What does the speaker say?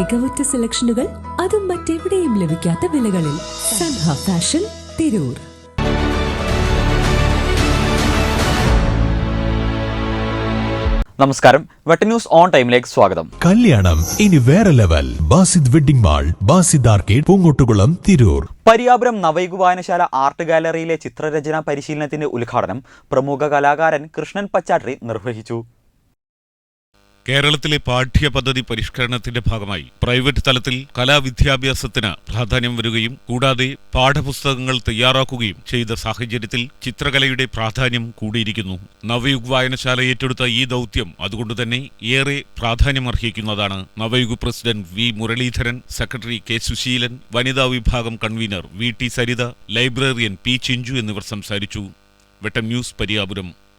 മികവുറ്റ സെലക്ഷനുകൾ അതും മറ്റെവിടെയും ലഭിക്കാത്ത വിലകളിൽ സൻഹ ഫാഷൻ തിരൂർ. നമസ്കാരം. വെട്ട ന്യൂസ് ഓൺ ടൈമിലേക്ക് സ്വാഗതം. കല്യാണം ഇനി വേറെ level. Basid wedding mall Basid arcade Poongottukulam Tirur. Pariyapuram നവൈകു വായനശാല ആർട്ട് ഗാലറിയിലെ ചിത്രരചനാ പരിശീലനത്തിന്റെ ഉദ്ഘാടനം പ്രമുഖ കലാകാരൻ കൃഷ്ണൻ പച്ചാട്രി നിർവഹിച്ചു. കേരളത്തിലെ പാഠ്യപദ്ധതി പരിഷ്കരണത്തിന്റെ ഭാഗമായി പ്രൈവറ്റ് തലത്തിൽ കലാവിദ്യാഭ്യാസത്തിന് പ്രാധാന്യം വരികയും കൂടാതെ പാഠപുസ്തകങ്ങൾ തയ്യാറാക്കുകയും ചെയ്ത സാഹചര്യത്തിൽ ചിത്രകലയുടെ പ്രാധാന്യം കൂടിയിരിക്കുന്നു. നവയുഗ് വായനശാല ഏറ്റെടുത്ത ഈ ദൗത്യം അതുകൊണ്ടുതന്നെ ഏറെ പ്രാധാന്യമർഹിക്കുന്നതാണ്. Navayug president V. Muraleedharan secretary K. Susheelan വനിതാ വിഭാഗം convener V. T. Saritha librarian P. Chinchu എന്നിവർ സംസാരിച്ചു. വെട്ടം ന്യൂസ് പരിയാപുരം.